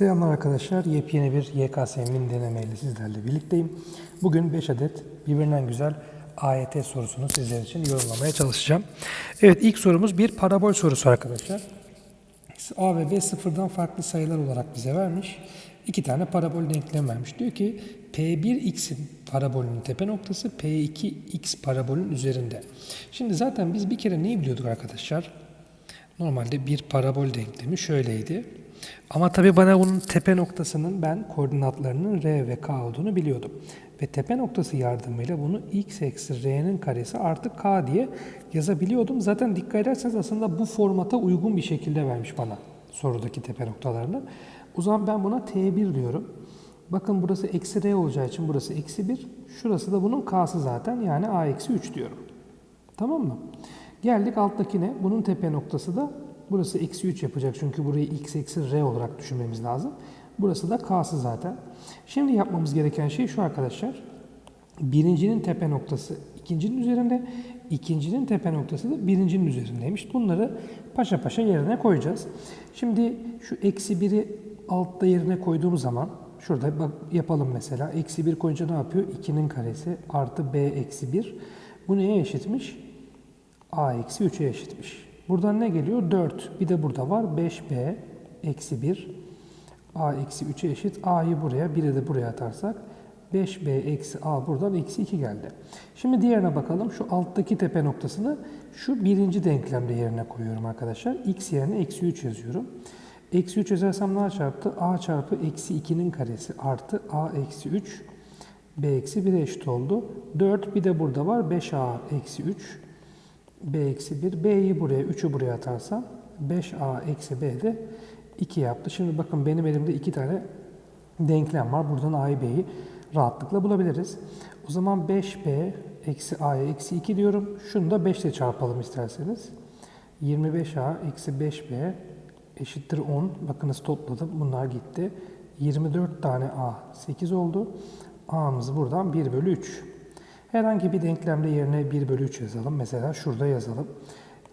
Selamlar arkadaşlar. Yepyeni bir YKS min denemeyle sizlerle birlikteyim. Bugün 5 adet birbirinden güzel AYT sorusunu sizler için yorumlamaya çalışacağım. Evet ilk sorumuz bir parabol sorusu arkadaşlar. A ve B sıfırdan farklı sayılar olarak bize vermiş. İki tane parabol denklem vermiş. Diyor ki P1x'in parabolünün tepe noktası P2x parabolün üzerinde. Şimdi zaten biz bir kere neyi biliyorduk arkadaşlar? Normalde bir parabol denklemi şöyleydi. Ama tabii bana bunun tepe noktasının ben koordinatlarının r ve k olduğunu biliyordum. Ve tepe noktası yardımıyla bunu x eksi r'nin karesi artı k diye yazabiliyordum. Zaten dikkat ederseniz aslında bu formata uygun bir şekilde vermiş bana sorudaki tepe noktalarını. O zaman ben buna t1 diyorum. Bakın burası eksi r olacağı için burası eksi 1. Şurası da bunun k'sı zaten yani a eksi 3 diyorum. Tamam mı? Geldik alttakine. Bunun tepe noktası da burası eksi 3 yapacak. Çünkü burayı x eksi r olarak düşünmemiz lazım. Burası da k'sı zaten. Şimdi yapmamız gereken şey şu arkadaşlar. Birincinin tepe noktası ikincinin üzerinde, ikincinin tepe noktası da birincinin üzerindeymiş. Bunları paşa paşa yerine koyacağız. Şimdi şu eksi 1'i altta yerine koyduğumuz zaman şurada bak yapalım mesela. Eksi 1 koyunca ne yapıyor? 2'nin karesi artı b eksi 1. Bu neye eşitmiş? A eksi 3'e eşitmiş. Buradan ne geliyor? 4. Bir de burada var. 5b eksi 1 a eksi 3'e eşit. a'yı buraya, 1'i de buraya atarsak 5b eksi a buradan eksi 2 geldi. Şimdi diğerine bakalım. Şu alttaki tepe noktasını şu birinci denklemde yerine koyuyorum arkadaşlar. x yerine eksi 3 yazıyorum. Eksi 3 yazarsam ne çarptı? a çarpı eksi 2'nin karesi artı a eksi 3 b eksi 1'e eşit oldu. 4 bir de burada var. 5a eksi 3 b eksi 1. b'yi buraya 3'ü buraya atarsam 5a eksi b de 2 yaptı. Şimdi bakın benim elimde iki tane denklem var. Buradan a'yı b'yi rahatlıkla bulabiliriz. O zaman 5b eksi a'ya eksi 2 diyorum. Şunu da 5 ile çarpalım isterseniz. 25a eksi 5b eşittir 10. Bakınız topladım. Bunlar gitti. 24 tane a 8 oldu. a'mız buradan 1 bölü 3. Herhangi bir denklemde yerine 1 bölü 3 yazalım. Mesela şurada yazalım.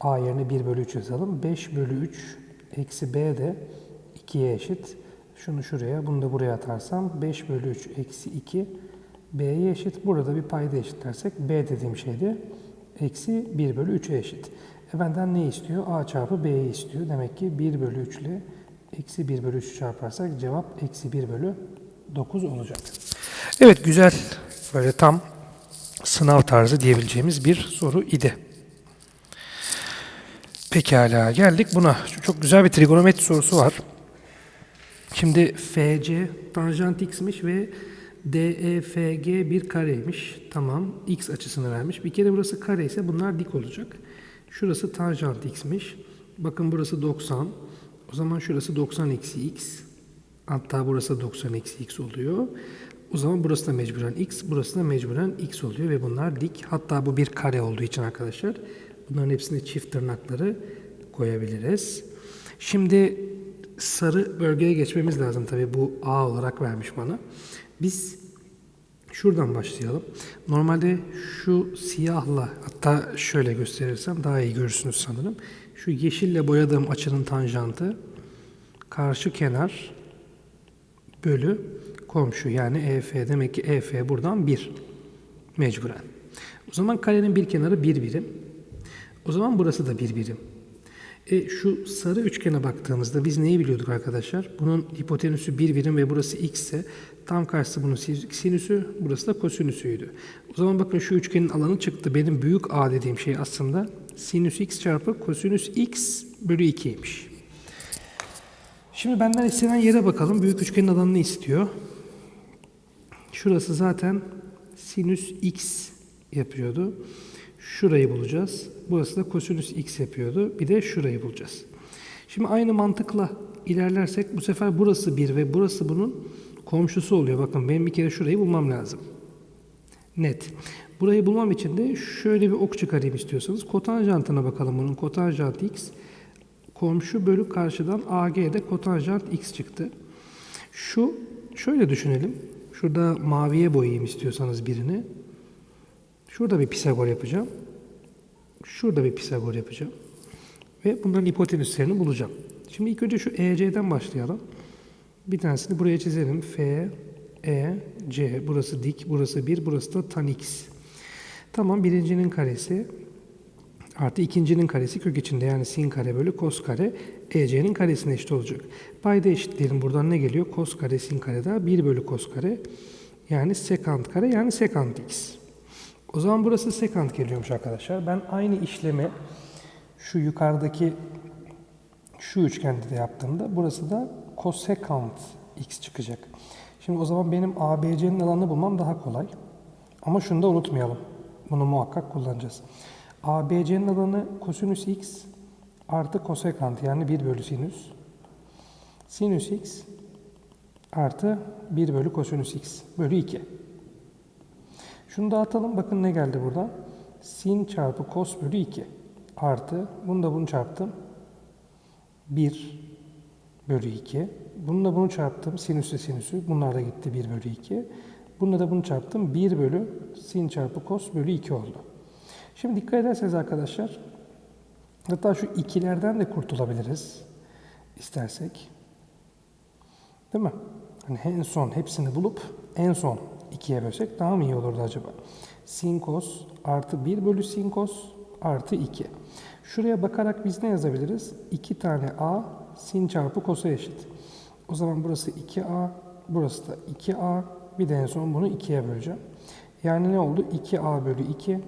a yerine 1 bölü 3 yazalım. 5 bölü 3 eksi b de 2'ye eşit. Şunu şuraya, bunu da buraya atarsam 5 bölü 3 eksi 2 b'ye eşit. Burada bir payda eşitlersek b dediğim şey de eksi 1 bölü 3'e eşit. E benden ne istiyor? a çarpı b'yi istiyor. Demek ki 1 bölü 3 ile eksi 1 bölü 3 çarparsak cevap eksi 1 bölü 9 olacak. Evet güzel böyle tam sınav tarzı diyebileceğimiz bir soru idi. Pekala geldik buna. Çok güzel bir trigonometri sorusu var. Şimdi FC tanjant x'miş ve DEFG bir kareymiş. Tamam. X açısını vermiş. Bir kere burası kare ise bunlar dik olacak. Şurası tanjant x'miş. Bakın burası 90. O zaman şurası 90 eksi x. Hatta burası 90 eksi x oluyor. O zaman burası da mecburen x, burası da mecburen x oluyor ve bunlar dik. Hatta bu bir kare olduğu için arkadaşlar bunların hepsine çift tırnakları koyabiliriz. Şimdi sarı bölgeye geçmemiz lazım tabii bu A olarak vermiş bana. Biz şuradan başlayalım. Normalde şu siyahla hatta şöyle gösterirsem daha iyi görürsünüz sanırım. Şu yeşille boyadığım açının tanjantı karşı kenar bölü komşu yani EF demek ki EF buradan 1 mecburen. O zaman karenin bir kenarı 1 bir birim. O zaman burası da 1 bir birim. E, şu sarı üçgene baktığımızda biz neyi biliyorduk arkadaşlar? Bunun hipotenüsü 1 bir birim ve burası x ise tam karşısı bunun sinüsü, burası da kosinüsüydü. O zaman bakın şu üçgenin alanı çıktı. Benim büyük A dediğim şey aslında sinüs x çarpı kosinüs x bölü 2'ymiş. Şimdi benden istenen yere bakalım. Büyük üçgenin alanını istiyor. Şurası zaten sinüs x yapıyordu. Şurayı bulacağız. Burası da kosinüs x yapıyordu. Bir de şurayı bulacağız. Şimdi aynı mantıkla ilerlersek bu sefer burası 1 ve burası bunun komşusu oluyor. Bakın benim bir kere şurayı bulmam lazım. Net. Burayı bulmam için de şöyle bir ok çıkarayım istiyorsanız. Kotanjantına bakalım bunun. Kotanjant x komşu bölü karşıdan AG'de kotanjant x çıktı. Şu şöyle düşünelim. Şurada maviye boyayayım istiyorsanız birini. Şurada bir Pisagor yapacağım. Şurada bir Pisagor yapacağım. Ve bunların hipotenüslerini bulacağım. Şimdi ilk önce şu EC'den başlayalım. Bir tanesini buraya çizelim. F, E, C. Burası dik, burası 1, burası da tan x. Tamam birincinin karesi artı ikincinin karesi kök içinde yani sin kare bölü kos kare EC'nin karesine eşit olacak. Payda eşitleyelim. Buradan ne geliyor? Kos kare sin kare daha 1 bölü kos kare yani sekant kare yani sekant x. O zaman burası sekant geliyormuş arkadaşlar. Ben aynı işlemi şu yukarıdaki şu üçgende de yaptığımda burası da kosekant x çıkacak. Şimdi o zaman benim ABC'nin alanını bulmam daha kolay. Ama şunu da unutmayalım. Bunu muhakkak kullanacağız. ABC'nin alanı kosinüs x artı kosekant yani 1 bölü sinüs. Sinüs x artı 1 bölü kosinüs x bölü 2. Şunu dağıtalım. Bakın ne geldi burada? Sin çarpı kos bölü 2 artı bunu da bunu çarptım. 1 bölü 2. Bununla bunu çarptım. Sinüsle sinüsü. Bunlar da gitti 1 bölü 2. Bununla da bunu çarptım. 1 bölü sin çarpı kos bölü 2 oldu. Şimdi dikkat ederseniz arkadaşlar hatta şu ikilerden de kurtulabiliriz istersek. Değil mi? Hani en son hepsini bulup en son ikiye bölsek daha mı iyi olurdu acaba? Sin kos artı 1 bölü sin kos artı 2. Şuraya bakarak biz ne yazabiliriz? 2 tane a sin çarpı kosa eşit. O zaman burası 2a, burası da 2a. Bir de en son bunu 2'ye böleceğim. Yani ne oldu? 2a bölü 2,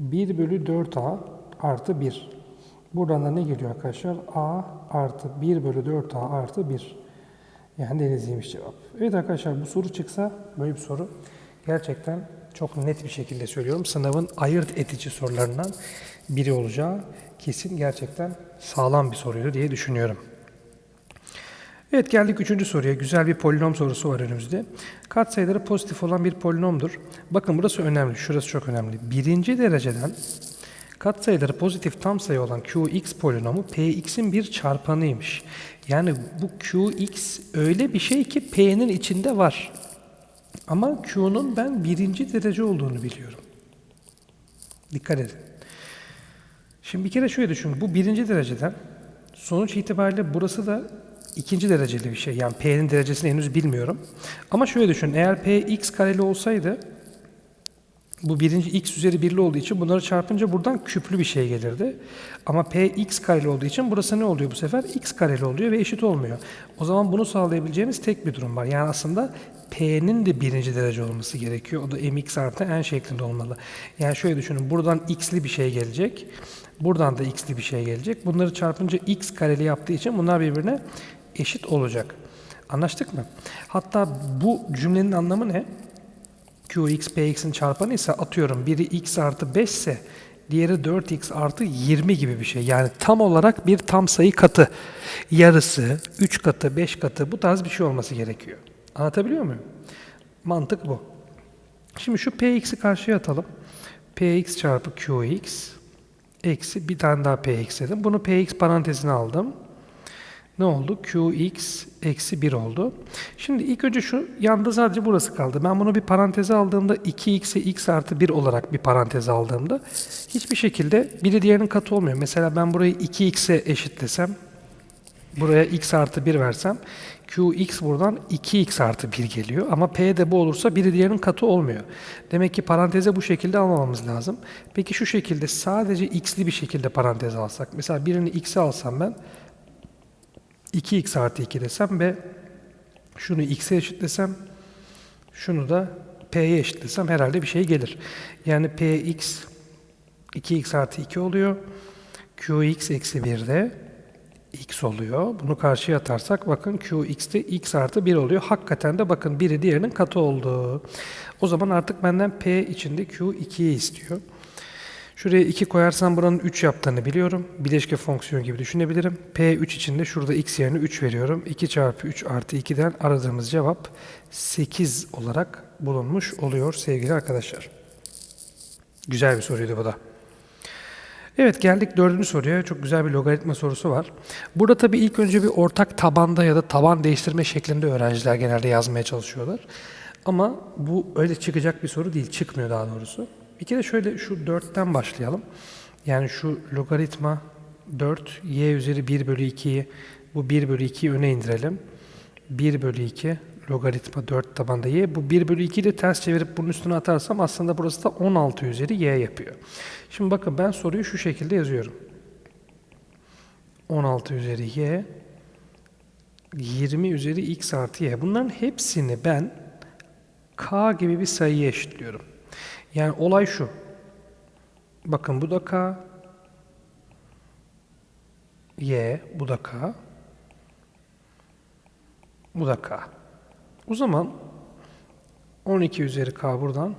1 bölü 4a artı 1. Buradan da ne geliyor arkadaşlar? a artı 1 bölü 4a artı 1. Yani denizliymiş cevap. Evet arkadaşlar bu soru çıksa böyle bir soru gerçekten çok net bir şekilde söylüyorum. Sınavın ayırt edici sorularından biri olacağı kesin gerçekten sağlam bir soruydu diye düşünüyorum. Evet geldik üçüncü soruya. Güzel bir polinom sorusu var önümüzde. Katsayıları pozitif olan bir polinomdur. Bakın burası önemli. Şurası çok önemli. Birinci dereceden katsayıları pozitif tam sayı olan Qx polinomu Px'in bir çarpanıymış. Yani bu Qx öyle bir şey ki P'nin içinde var. Ama Q'nun ben birinci derece olduğunu biliyorum. Dikkat edin. Şimdi bir kere şöyle düşün. Bu birinci dereceden sonuç itibariyle burası da ikinci dereceli bir şey. Yani P'nin derecesini henüz bilmiyorum. Ama şöyle düşün. Eğer P x kareli olsaydı bu birinci x üzeri birli olduğu için bunları çarpınca buradan küplü bir şey gelirdi. Ama p x kareli olduğu için burası ne oluyor bu sefer? x kareli oluyor ve eşit olmuyor. O zaman bunu sağlayabileceğimiz tek bir durum var. Yani aslında p'nin de birinci derece olması gerekiyor. O da mx artı n şeklinde olmalı. Yani şöyle düşünün. Buradan x'li bir şey gelecek. Buradan da x'li bir şey gelecek. Bunları çarpınca x kareli yaptığı için bunlar birbirine eşit olacak. Anlaştık mı? Hatta bu cümlenin anlamı ne? Qx, Px'in çarpanı ise atıyorum biri x artı 5 ise diğeri 4x artı 20 gibi bir şey. Yani tam olarak bir tam sayı katı. Yarısı, 3 katı, 5 katı bu tarz bir şey olması gerekiyor. Anlatabiliyor muyum? Mantık bu. Şimdi şu Px'i karşıya atalım. Px çarpı Qx eksi bir tane daha Px dedim. Bunu Px parantezine aldım ne oldu? Qx eksi 1 oldu. Şimdi ilk önce şu yanda sadece burası kaldı. Ben bunu bir paranteze aldığımda 2x'e x artı 1 olarak bir paranteze aldığımda hiçbir şekilde biri diğerinin katı olmuyor. Mesela ben burayı 2x'e eşitlesem buraya x artı 1 versem qx buradan 2x artı 1 geliyor. Ama p de bu olursa biri diğerinin katı olmuyor. Demek ki paranteze bu şekilde almamamız lazım. Peki şu şekilde sadece x'li bir şekilde paranteze alsak. Mesela birini x'e alsam ben 2x artı 2 desem ve şunu x'e eşitlesem şunu da p'ye eşitlesem herhalde bir şey gelir. Yani px 2x artı 2 oluyor. qx eksi 1 de x oluyor. Bunu karşıya atarsak bakın qx'te x artı 1 oluyor. Hakikaten de bakın biri diğerinin katı oldu. O zaman artık benden p içinde q2'yi istiyor. Şuraya 2 koyarsam buranın 3 yaptığını biliyorum. Bileşke fonksiyon gibi düşünebilirim. P3 için de şurada x yerine 3 veriyorum. 2 çarpı 3 artı 2'den aradığımız cevap 8 olarak bulunmuş oluyor sevgili arkadaşlar. Güzel bir soruydu bu da. Evet geldik dördüncü soruya. Çok güzel bir logaritma sorusu var. Burada tabii ilk önce bir ortak tabanda ya da taban değiştirme şeklinde öğrenciler genelde yazmaya çalışıyorlar. Ama bu öyle çıkacak bir soru değil. Çıkmıyor daha doğrusu. Bir kere şöyle şu 4'ten başlayalım. Yani şu logaritma 4 y üzeri 1 bölü 2'yi bu 1 bölü 2'yi öne indirelim. 1 bölü 2 logaritma 4 tabanda y. Bu 1 bölü 2'yi de ters çevirip bunun üstüne atarsam aslında burası da 16 üzeri y yapıyor. Şimdi bakın ben soruyu şu şekilde yazıyorum. 16 üzeri y 20 üzeri x artı y. Bunların hepsini ben k gibi bir sayıya eşitliyorum. Yani olay şu. Bakın bu da k. Y, bu da k. Bu da k. O zaman 12 üzeri k buradan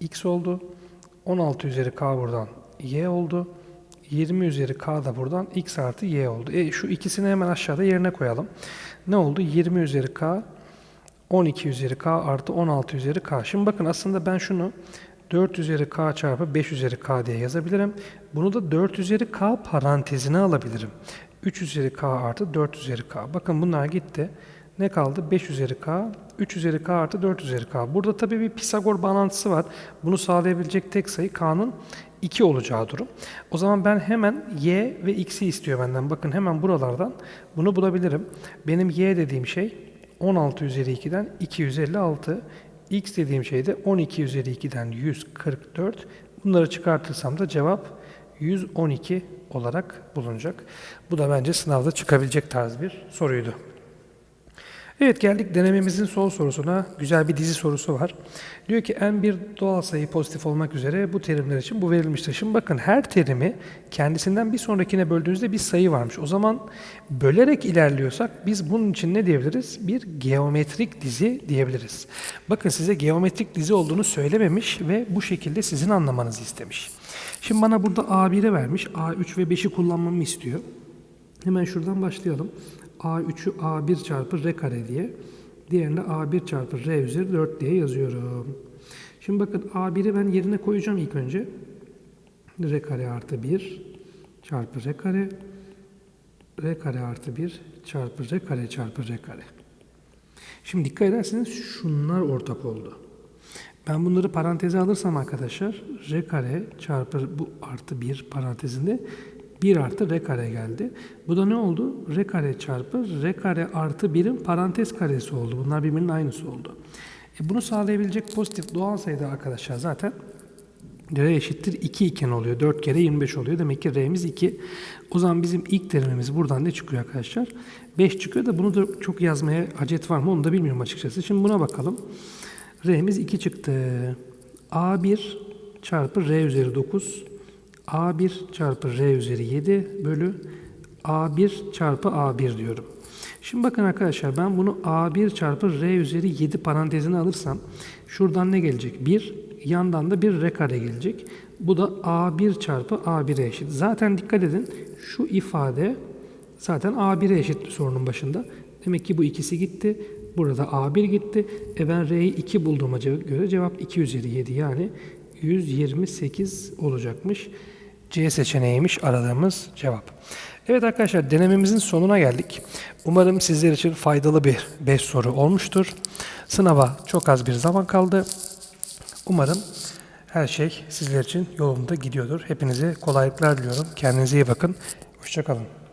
x oldu. 16 üzeri k buradan y oldu. 20 üzeri k da buradan x artı y oldu. E, şu ikisini hemen aşağıda yerine koyalım. Ne oldu? 20 üzeri k 12 üzeri k artı 16 üzeri k. Şimdi bakın aslında ben şunu 4 üzeri k çarpı 5 üzeri k diye yazabilirim. Bunu da 4 üzeri k parantezine alabilirim. 3 üzeri k artı 4 üzeri k. Bakın bunlar gitti. Ne kaldı? 5 üzeri k, 3 üzeri k artı 4 üzeri k. Burada tabii bir Pisagor bağlantısı var. Bunu sağlayabilecek tek sayı k'nın 2 olacağı durum. O zaman ben hemen y ve x'i istiyor benden. Bakın hemen buralardan bunu bulabilirim. Benim y dediğim şey 16 üzeri 2'den 256. X dediğim şey de 12 üzeri 2'den 144. Bunları çıkartırsam da cevap 112 olarak bulunacak. Bu da bence sınavda çıkabilecek tarz bir soruydu. Evet geldik denememizin son sorusuna. Güzel bir dizi sorusu var. Diyor ki en bir doğal sayı pozitif olmak üzere bu terimler için bu verilmiştir. Şimdi bakın her terimi kendisinden bir sonrakine böldüğünüzde bir sayı varmış. O zaman bölerek ilerliyorsak biz bunun için ne diyebiliriz? Bir geometrik dizi diyebiliriz. Bakın size geometrik dizi olduğunu söylememiş ve bu şekilde sizin anlamanızı istemiş. Şimdi bana burada A1'i vermiş. A3 ve 5'i kullanmamı istiyor. Hemen şuradan başlayalım. A3'ü A1 çarpı R kare diye. Diğerini A1 çarpı R üzeri 4 diye yazıyorum. Şimdi bakın A1'i ben yerine koyacağım ilk önce. R kare artı 1 çarpı R kare. R kare artı 1 çarpı R kare çarpı R kare. Şimdi dikkat ederseniz şunlar ortak oldu. Ben bunları paranteze alırsam arkadaşlar R kare çarpı bu artı 1 parantezinde 1 artı r kare geldi. Bu da ne oldu? r kare çarpı r kare artı 1'in parantez karesi oldu. Bunlar birbirinin aynısı oldu. E bunu sağlayabilecek pozitif doğal sayıda arkadaşlar zaten r eşittir 2 iken oluyor. 4 kere 25 oluyor. Demek ki r'miz 2. O zaman bizim ilk terimimiz buradan ne çıkıyor arkadaşlar? 5 çıkıyor da bunu da çok yazmaya acet var mı onu da bilmiyorum açıkçası. Şimdi buna bakalım. r'miz 2 çıktı. a1 çarpı r üzeri 9 A1 çarpı R üzeri 7 bölü A1 çarpı A1 diyorum. Şimdi bakın arkadaşlar ben bunu A1 çarpı R üzeri 7 parantezine alırsam şuradan ne gelecek? 1 yandan da bir R kare gelecek. Bu da A1 çarpı A1'e eşit. Zaten dikkat edin şu ifade zaten A1'e eşit sorunun başında. Demek ki bu ikisi gitti. Burada A1 gitti. E ben R'yi 2 bulduğuma göre cevap 2 üzeri 7 yani 128 olacakmış. C seçeneğiymiş aradığımız cevap. Evet arkadaşlar denememizin sonuna geldik. Umarım sizler için faydalı bir 5 soru olmuştur. Sınava çok az bir zaman kaldı. Umarım her şey sizler için yolunda gidiyordur. Hepinize kolaylıklar diliyorum. Kendinize iyi bakın. Hoşçakalın.